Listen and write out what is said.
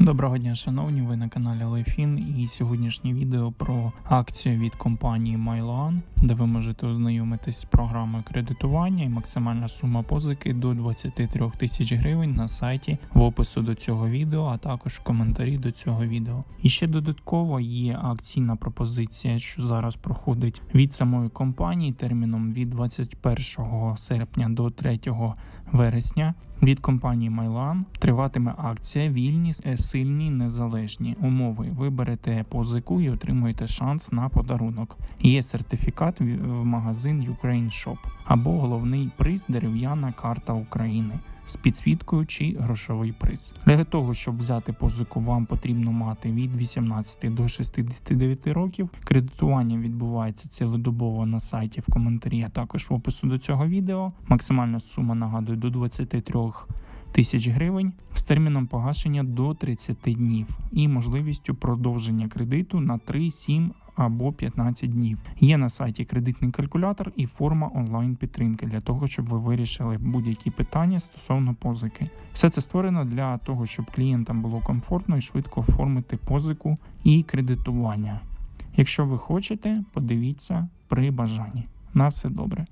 Доброго дня, шановні. Ви на каналі Лайфін і сьогоднішнє відео про акцію від компанії MyLoan, де ви можете ознайомитись з програмою кредитування і максимальна сума позики до 23 тисяч гривень на сайті в опису до цього відео, а також в коментарі до цього відео. І ще додатково є акційна пропозиція, що зараз проходить від самої компанії терміном від 21 серпня до 3 вересня від компанії MyLan триватиме акція вільні, е, сильні, незалежні умови. Ви берете позику і отримуєте шанс на подарунок. Є сертифікат в в магазин Ukraine Shop або головний приз дерев'яна карта України. З підсвіткою чи грошовий приз для того, щоб взяти позику, вам потрібно мати від 18 до 69 років. Кредитування відбувається цілодобово на сайті в коментарі, а також в опису до цього відео. Максимальна сума нагадую до 23 тисяч гривень з терміном погашення до 30 днів і можливістю продовження кредиту на 3, 7 або 15 днів. Є на сайті кредитний калькулятор і форма онлайн підтримки для того, щоб ви вирішили будь-які питання стосовно позики. Все це створено для того, щоб клієнтам було комфортно і швидко оформити позику і кредитування. Якщо ви хочете, подивіться при бажанні. На все добре.